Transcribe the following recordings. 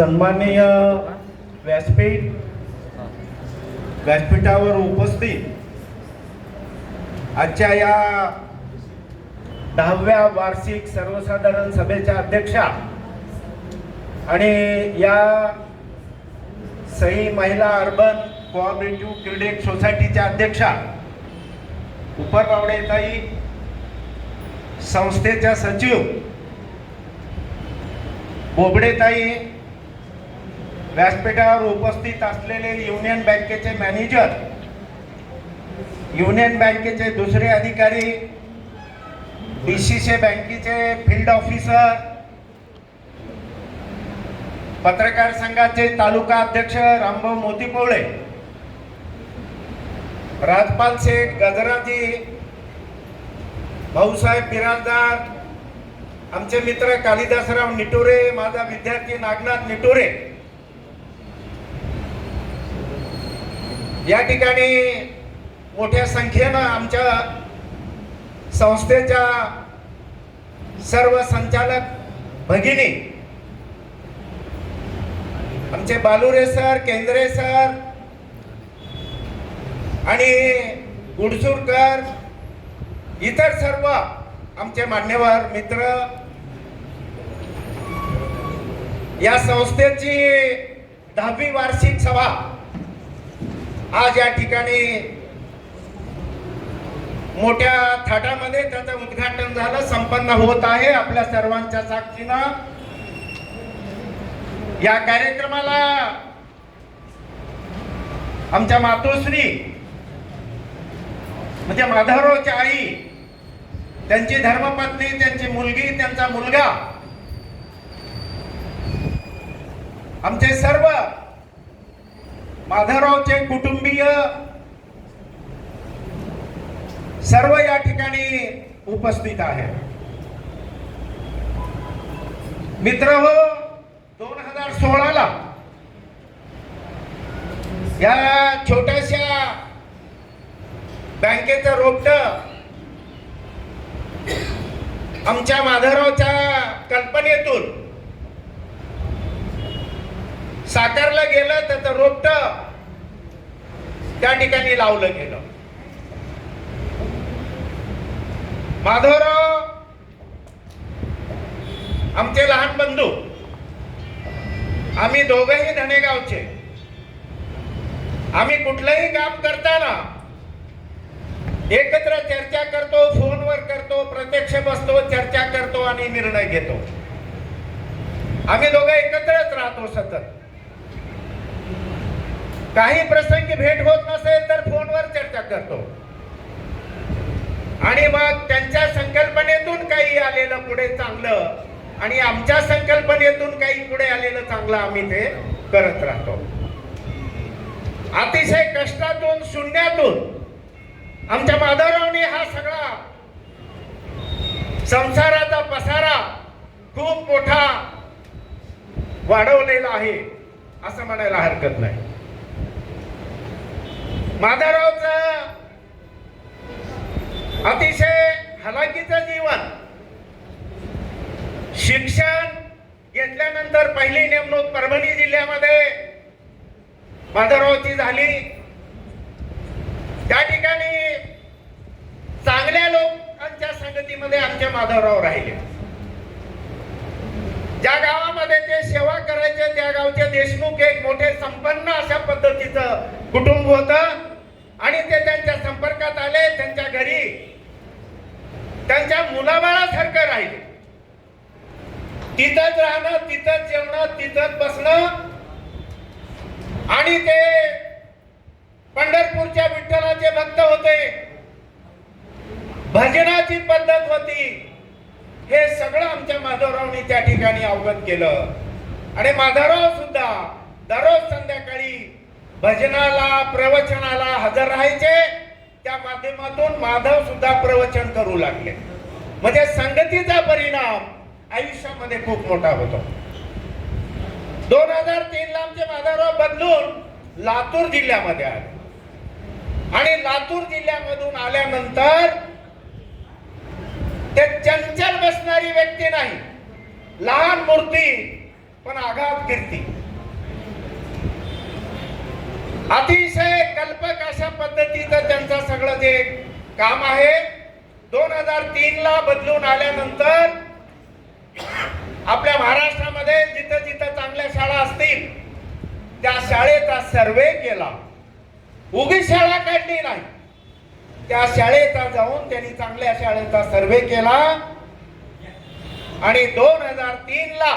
सन्माननीय व्यासपीठ व्यासपीठावर उपस्थित आजच्या या दहाव्या वार्षिक सर्वसाधारण सभेच्या अध्यक्षा आणि या सई महिला अर्बन कोऑपरेटिव्ह क्रेडिट सोसायटीच्या अध्यक्षा उपरबावडेताई संस्थेच्या सचिव बोबडेताई व्यासपीठावर उपस्थित असलेले युनियन बँकेचे मॅनेजर युनियन बँकेचे दुसरे अधिकारी डी सी बँकेचे फील्ड ऑफिसर पत्रकार संघाचे तालुका अध्यक्ष रामभाऊ मोतीपोळे राजपाल शेठ गजराजी भाऊसाहेब बिराजदार आमचे मित्र कालिदासराव निटोरे माझा विद्यार्थी नागनाथ निटोरे या ठिकाणी मोठ्या संख्येनं आमच्या संस्थेच्या सर्व संचालक भगिनी आमचे बालुरे सर केंद्रे सर आणि गुडसूरकर इतर सर्व आमचे मान्यवर मित्र या संस्थेची दहावी वार्षिक सभा आज या ठिकाणी मोठ्या थाटामध्ये त्याचं उद्घाटन झालं संपन्न होत आहे आपल्या सर्वांच्या साक्षीनं. या कार्यक्रमाला आमच्या मातोश्री म्हणजे माधवरावची आई त्यांची धर्मपत्नी त्यांची मुलगी त्यांचा मुलगा आमचे सर्व माधवरावचे कुटुंबीय सर्व या ठिकाणी उपस्थित आहे. मित्र हो दोन हजार सोळाला या छोट्याशा बँकेचं रोपट आमच्या माधवरावच्या कल्पनेतून साकारलं गेलं त्याचं रोपट त्या ठिकाणी लावलं गेलं. माधवराव आमचे लहान बंधू आम्ही दोघंही धनेगावचे. आम्ही कुठलंही काम करताना एकत्र चर्चा करतो फोनवर करतो प्रत्यक्ष बसतो चर्चा करतो आणि निर्णय घेतो. आम्ही दोघं एकत्रच राहतो सतत. काही प्रसंगी भेट होत नसेल तर फोनवर चर्चा करतो. आणि मग त्यांच्या संकल्पनेतून काही आलेलं पुढे चांगलं आणि आमच्या संकल्पनेतून काही पुढे आलेलं चांगलं आम्ही ते करत राहतो. अतिशय कष्टातून शून्यातून आमच्या माधवरावने हा सगळा संसाराचा पसारा खूप मोठा वाढवलेला आहे असं म्हणायला हरकत नाही. माधवरावचं अतिशय हलाकीचं जीवन. शिक्षण घेतल्यानंतर पहिली नेमणूक परभणी जिल्ह्यामध्ये माधवरावची झाली. त्या ठिकाणी चांगल्या लोकांच्या संगतीमध्ये आमचे माधवराव राहिले. ज्या गावामध्ये ते सेवा करायचे त्या गावचे देशमुख एक मोठे संपन्न अशा पद्धतीचं कुटुंब होतं. आणि ते त्यांच्या संपर्कात आले त्यांच्या घरी. त्यांच्या मुलाबाळासारखं राहिले. तिथंच राहणं तिथंच जेवणं तिथंच बसणं. आणि ते पंढरपूरच्या विठ्ठलाचे भक्त होते. भजनाची पद्धत होती. हे सगळं आमच्या माधवरावने त्या ठिकाणी अवगत केलं. आणि माधवराव सुद्धा दररोज संध्याकाळी भजनाला प्रवचनाला हजर राहायचे. त्या माध्यमातून माधव सुद्धा प्रवचन करू लागले. म्हणजे संगतीचा परिणाम आयुष्यामध्ये खूप मोठा होतो. दोन हजार तीन ला आमचे माधवराव बदलून लातूर जिल्ह्यामध्ये आले. आणि लातूर जिल्ह्यामधून आल्यानंतर ते चंचल बसणारी व्यक्ती नाही लहान मूर्ती पण आघात कीर्ती अतिशय कल्पक अशा पद्धतीचं त्यांचं सगळं जे काम आहे दोन हजार तीन ला बदलून आल्यानंतर आपल्या महाराष्ट्रामध्ये जिथं जिथं चांगल्या शाळा असतील त्या शाळेचा सर्वे केला. उगी शाळा काढली नाही. त्या शाळेचा जाऊन त्यांनी चांगल्या शाळेचा सर्वे केला आणि दोन हजार तीन ला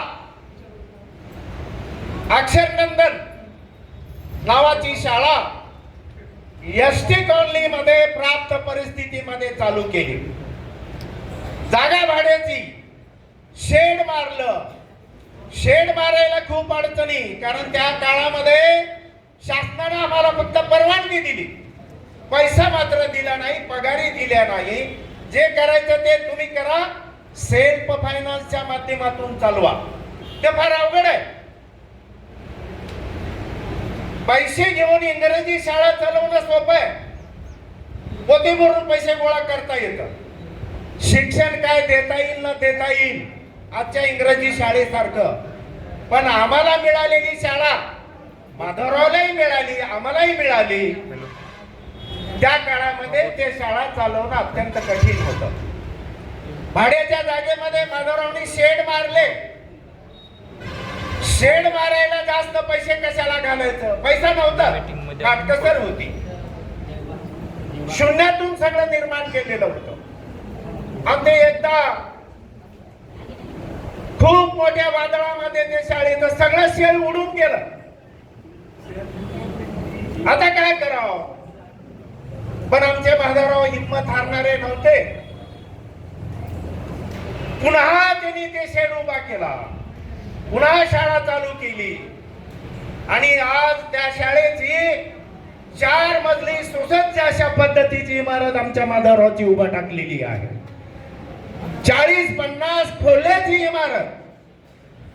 अक्षरनंदन नावाची शाळा एस टी कॉलनी मध्ये प्राप्त परिस्थितीमध्ये चालू केली. जागा भाड्याची. शेड मारलं. शेड मारायला खूप अडचणी कारण त्या काळामध्ये शासनाने आम्हाला फक्त परवानगी दिली. पैसा मात्र दिला नाही पगारी दिल्या नाही. जे करायचं ते तुम्ही करा. सेल्फ फायनान्सच्या माध्यमातून चालवा. ते फार अवघड आहे. पैसे घेऊन इंग्रजी शाळा चालवणं सोपं आहे. पोते भरून पैसे गोळा करता येतं. शिक्षण काय देता येईल ना देता येईल आजच्या इंग्रजी शाळेसारखं. पण आम्हाला मिळालेली शाळा माधवरावलाही मिळाली आम्हालाही मिळाली. त्या काळामध्ये ते शाळा चालवणं अत्यंत कठीण होतं. भाड्याच्या जागेमध्ये माधवरावनी शेड मारले. शेड मारायला जास्त पैसे कशाला घालायचं? पैसा नव्हता. काटकसर होती. शून्यातून सगळं निर्माण केलेलं होतं. आणि ते एकदा खूप मोठ्या वादळामध्ये ते शाळेचं सगळं शेड उडून गेलं. आता काय करावं? पण आमचे माधवराव हिंमत हारणारे नव्हते. पुन्हा त्यांनी ते शेड उभा केला. पुन्हा शाळा चालू केली. आणि आज त्या शाळेची चार मजली सुसज्ज अशा पद्धतीची इमारत आमच्या माधवरावची उभा टाकलेली आहे. चाळीस पन्नास खोल्याची इमारत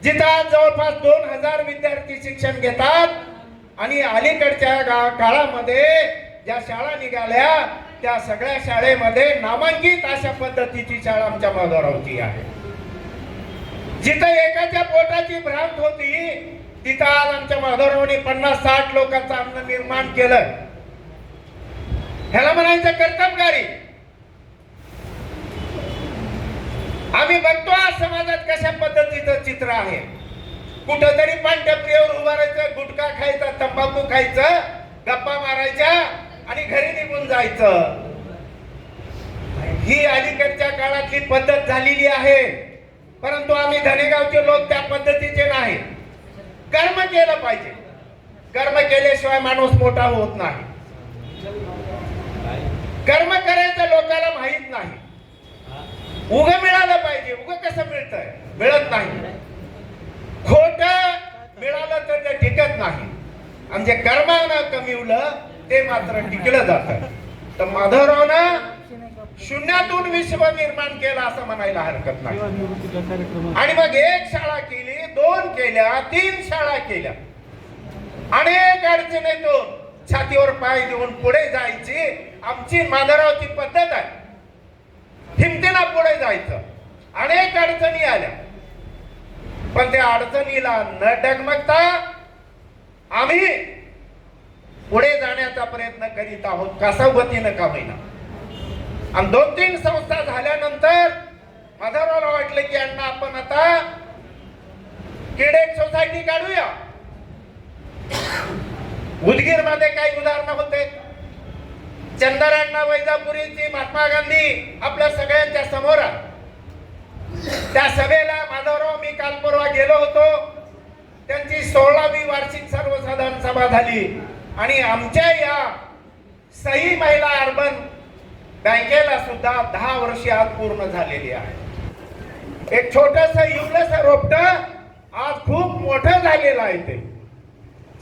जिथं आज जवळपास दोन हजार विद्यार्थी शिक्षण घेतात. आणि अलीकडच्या गा- काळामध्ये ज्या शाळा निघाल्या त्या सगळ्या शाळेमध्ये नामांकित अशा पद्धतीची शाळा आमच्या माधवरावची आहे. जिथं एकाच्या पोटाची भ्रांत होती तिथं आज आमच्या माधवरावांनी पन्नास साठ लोकांचं अन्न निर्माण केलं. ह्याला म्हणायचं कर्तबगारी आम्ही बघतो आज समाजात कशा पद्धतीचं चित्र आहे. कुठंतरी पानटपरीवर उभारायचं गुटखा खायचा तंबाखू खायचं गप्पा मारायच्या आणि घरी निघून जायचं. ही अलीकडच्या काळातली पद्धत झालेली आहे. परंतु आम्ही धनेगावचे लोक त्या पद्धतीचे नाही. कर्म केलं पाहिजे. कर्म केल्याशिवाय माणूस मोठा होत नाही. कर्म करायचं लोकांना माहीत नाही. उग मिळालं पाहिजे. उग कसं मिळतंय? मिळत नाही. खोट मिळालं तर ते टिकत नाही. आणि जे कर्मानं कमिवलं ते मात्र टिकलं जात. तर माधवरावनं शून्यातून विश्व निर्माण केलं असं म्हणायला हरकत नाही. आणि मग एक शाळा केली दोन केल्या तीन शाळा केल्या. अनेक अडचणीतून छातीवर पाय देऊन पुढे जायची आमची माधवरावची पद्धत आहे. हिमतीला पुढे जायचं. अनेक अडचणी आल्या. पण त्या अडचणीला न डगमगता आम्ही पुढे जाण्याचा प्रयत्न करीत आहोत कसा गतीनं का होईना. आणि दोन तीन संस्था झाल्यानंतर माधवरावला वाटलं की अण्णा आपण आता किडेक सोसायटी काढूया. उदगीरमध्ये काही उदाहरणं होते. चंदरांना वैजापुरीची महात्मा गांधी आपल्या सगळ्यांच्या समोर त्या सभेला माधवराव मी काल परवा गेलो होतो. त्यांची सोळावी वार्षिक सर्वसाधारण सभा झाली. आणि आमच्या या सही महिला अर्बन बँकेला सुद्धा दहा वर्षे आज पूर्ण झालेली आहे. एक छोटस युवलस रोपट आज खूप मोठं झालेलं आहे ते.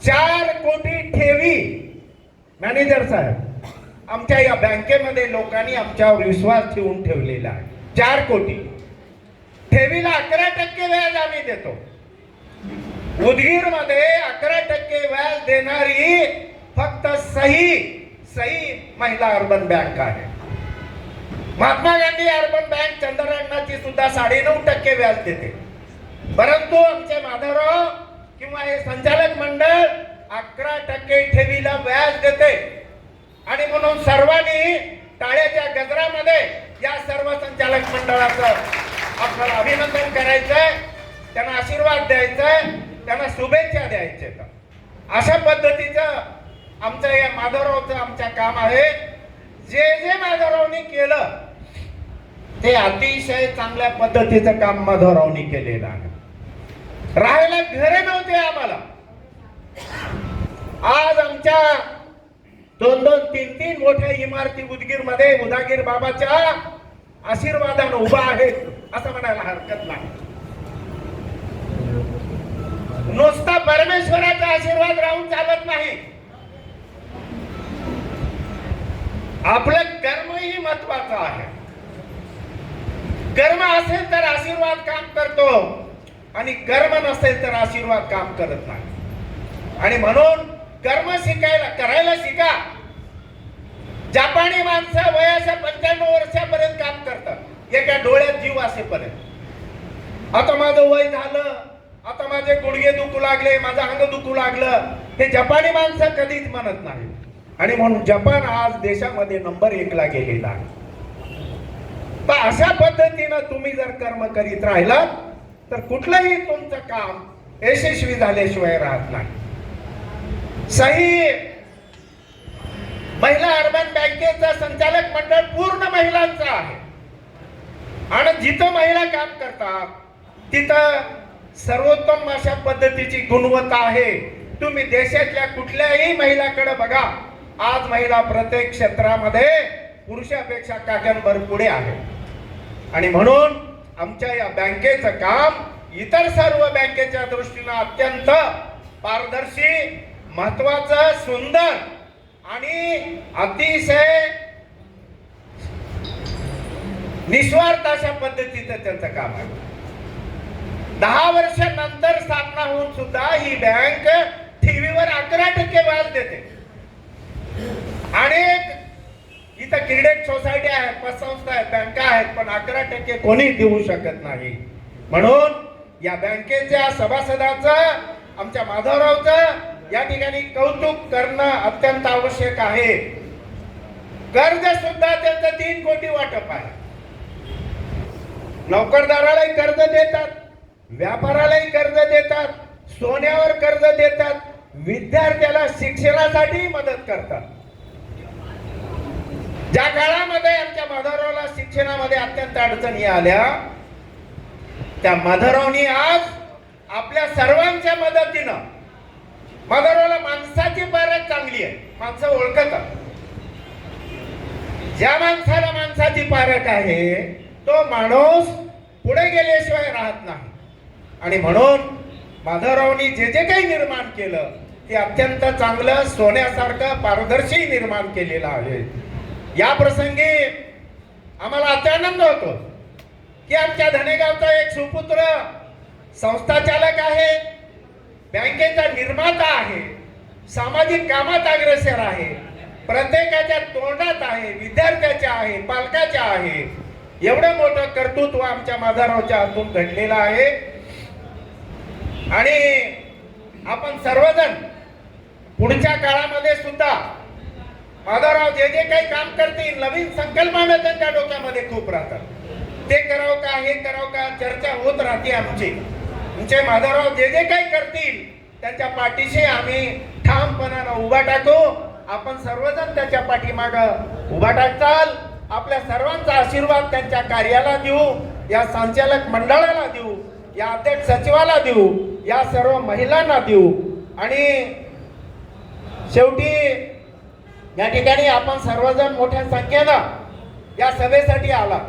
चार कोटी ठेवी मॅनेजर साहेब. आमच्या या बँकेमध्ये लोकांनी आमच्यावर विश्वास ठेवून ठेवलेला आहे. चार कोटी. ठेवीला अकरा टक्के व्याज आम्ही देतो. उदगीरमध्ये अकरा टक्के व्याज देणारी फक्त सही सही महिला अर्बन बँक आहे. महात्मा गांधी अर्बन बँक चंद्रांनाची सुद्धा साडेनऊ टक्के व्याज देते. परंतु आमचे माधवराव किंवा हे संचालक मंडळ अकरा टक्के ठेवीला व्याज देते. आणि म्हणून सर्वांनी टाळ्याच्या गजरामध्ये या सर्व संचालक मंडळाचं आपल्याला अभिनंदन करायचंय. त्यांना आशीर्वाद द्यायचाय. त्यांना शुभेच्छा द्यायच्या अशा पद्धतीचं आमचं या माधवरावचं आमचं काम आहे. जे जे माधवरावनी केलं ते अतिशय चांगल्या पद्धतीचं काम माधवरावनी केलेलं आहे. राहायला घरे नव्हते आम्हाला. आज आमच्या दोन दोन तीन तीन मोठ्या इमारती उदगीरमध्ये उदागीर बाबाच्या आशीर्वादानं उभा आहेत असं म्हणायला हरकत नाही. नुसता परमेश्वराचा आशीर्वाद राहून चालत नाही. आपलं कर्मही महत्वाचं आहे. कर्म असेल तर आशीर्वाद काम करतो आणि कर्म नसेल तर आशीर्वाद काम करत नाही. आणि म्हणून कर्म शिकायला करायला शिका. जापानी माणसं वयाच्या पंच्याण्णव वर्षापर्यंत काम करतात. एका डोळ्यात जीव असेपर्यंत. आता माझं वय झालं. आता माझे गुडघे दुखू लागले माझं अंग दुखू लागलं. हे जपानी माणसं कधीच म्हणत नाही आणि म्हणून जपान आज देशामध्ये नंबर एकला गेलेला आहे. तर अशा पद्धतीनं तुम्ही जर कर्म करीत राहिलात तर कुठलंही तुमचं काम यशस्वी झाल्याशिवाय राहत नाही. सही महिला अर्बन बँकेचा संचालक मंडळ पूर्ण महिलांचं आहे. आणि जिथं महिला काम करतात तिथं सर्वोत्तम अशा पद्धतीची गुणवत्ता आहे. तुम्ही देशातल्या कुठल्याही महिलाकडे बघा आज महिला प्रत्येक क्षेत्रामध्ये पुरुषापेक्षा काकणभर पुढे आहे. आणि म्हणून आमच्या या बँकेचं काम इतर सर्व बँकेच्या दृष्टीनं अत्यंत पारदर्शी महत्वाचं सुंदर आणि अतिशय निस्वार्थ अशा पद्धतीचं त्यांचं काम आहे. दहा वर्षानंतर स्थापना होऊन सुद्धा ही बँक ठेवीवर अकरा टक्के व्याज देते. अनेक इथं क्रेडिट सोसायटी आहेत पतसंस्था आहेत बँका आहेत पण अकरा टक्के कोणी देऊ शकत नाही. म्हणून या बँकेच्या सभासदाचं आमच्या माधवरावचं या ठिकाणी कौतुक करणं अत्यंत आवश्यक आहे. कर्ज सुद्धा त्यांचं तीन कोटी वाटप आहे. नोकरदारालाही कर्ज देतात व्यापारालाही कर्ज देतात सोन्यावर कर्ज देतात विद्यार्थ्याला शिक्षणासाठी मदत करतात. ज्या काळामध्ये आमच्या माधवरावला शिक्षणामध्ये अत्यंत अडचणी आल्या त्या माधवरावनी आज आपल्या सर्वांच्या मदतीनं माधवरावला माणसाची पारख चांगली आहे माणसं ओळखत ज्या माणसाला माणसाची पारख आहे तो माणूस पुढे गेल्याशिवाय राहत नाही. आणि म्हणून माधवरावनी जे जे काही निर्माण केलं ते अत्यंत चांगलं सोन्यासारखं पारदर्शी निर्माण केलेलं आहे. या प्रसंगी आम्हाला अत्यानंद होतो की आमच्या धनेगावचा एक सुपुत्र संस्था चालक आहे बँकेचा निर्माता आहे सामाजिक कामात अग्रेसर आहे प्रत्येकाच्या तोंडात आहे विद्यार्थ्याच्या आहे पालकाच्या आहे. एवढं मोठं कर्तृत्व आमच्या माधारावच्या हातून घडलेलं आहे. आणि आपण सर्वजण पुढच्या काळामध्ये सुद्धा माधवराव जे जे काही काम करतील नवीन संकल्पना त्यांच्या डोक्यामध्ये खूप राहतात. ते करावं का हे करावं का चर्चा होत राहते आमची. आमचे माधवराव जे जे काही करतील त्यांच्या पाठीशी आम्ही ठामपणानं उभा टाकू. आपण सर्वजण त्याच्या पाठीमाग उभा टाकताल आपल्या सर्वांचा आशीर्वाद त्यांच्या कार्याला देऊ या संचालक मंडळाला देऊ या अध्यक्ष सचिवाला देऊ या सर्व महिलांना देऊ. आणि शेवटी या ठिकाणी आपण सर्वजण मोठ्या संख्येनं या सभेसाठी आला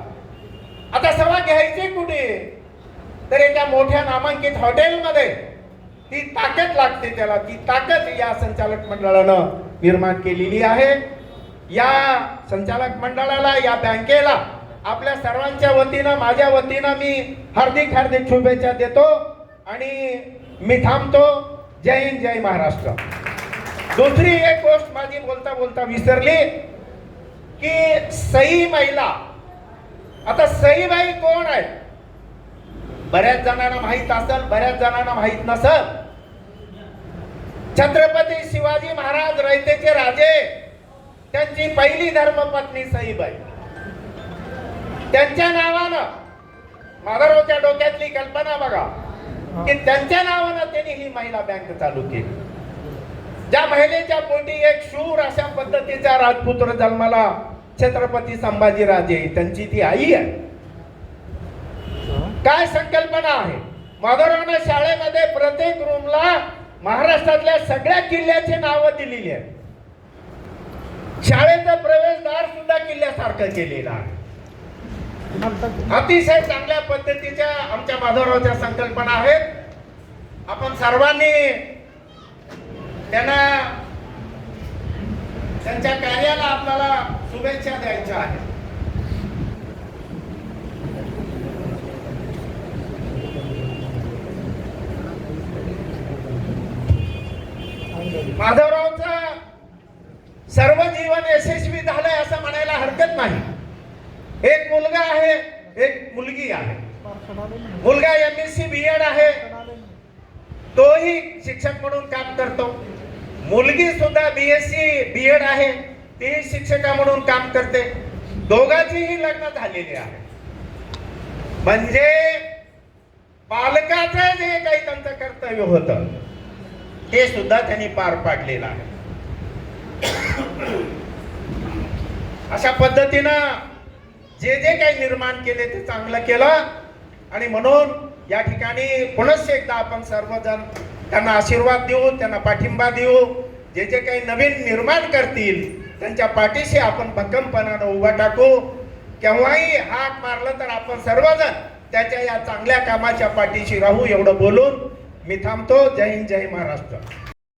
आता सभा घ्यायची कुठे? तर एका मोठ्या नामांकित हॉटेलमध्ये ती ताकद लागते त्याला. ती ताकद या संचालक मंडळानं निर्माण केलेली आहे. या संचालक मंडळाला या बँकेला आपल्या सर्वांच्या वतीनं माझ्या वतीनं मी हार्दिक हार्दिक शुभेच्छा देतो आणि मी थांबतो. जय हिंद जय महाराष्ट्र. दुसरी एक गोष्ट माझी बोलता बोलता विसरली की सई महिला आता सईबाई कोण आहे? बऱ्याच जणांना माहीत असेल बऱ्याच जणांना माहीत नसल. छत्रपती शिवाजी महाराज रयतेचे राजे त्यांची पहिली धर्मपत्नी सईबाई त्यांच्या नावानं माधवरावच्या डोक्यातली कल्पना बघा की त्यांच्या नावानं त्यांनी ही महिला बँक चालू केली. ज्या महिलेच्या पोटी एक शूर अशा पद्धतीचा राजपुत्र जन्माला छत्रपती संभाजीराजे. त्यांची ती आई आहे. काय संकल्पना आहे? माधवरावना शाळेमध्ये प्रत्येक रूमला महाराष्ट्रातल्या सगळ्या किल्ल्याचे नावं दिलेली आहेत. शाळेचं प्रवेशद्वार सुद्धा किल्ल्यासारखं केलेलं आहे. अतिशय चांगल्या पद्धतीच्या आमच्या माधवरावच्या संकल्पना आहेत. आपण सर्वांनी त्यांना त्यांच्या कार्याला आपल्याला शुभेच्छा द्यायच्या आहेत. माधवरावचं सर्व जीवन यशस्वी झालंय असं म्हणायला हरकत नाही. एक मुलगा आहे एक मुलगी आहे. मुलगा M S C B Ed आहे. तोही शिक्षक म्हणून काम करतो. मुलगी सुद्धा B S C B Ed आहे. ती शिक्षका म्हणून काम करते. दोघांचीही लग्न झालेली आहे. म्हणजे पालकाचं जे काही त्यांचं कर्तव्य होतं ते सुद्धा त्यांनी पार पाडलेलं आहे. अशा पद्धतीनं जे जे काही निर्माण केले ते चांगलं केलं. आणि म्हणून या ठिकाणी पुनश्च एकदा आपण सर्वजण त्यांना आशीर्वाद देऊ त्यांना पाठिंबा देऊ. जे जे काही नवीन निर्माण करतील त्यांच्या पाठीशी आपण भक्कमपणानं उभा टाकू. केव्हाही हाक मारलं तर आपण सर्वजण त्याच्या या चांगल्या कामाच्या पाठीशी राहू एवढं बोलून मी थांबतो. जय हिंद जय महाराष्ट्र.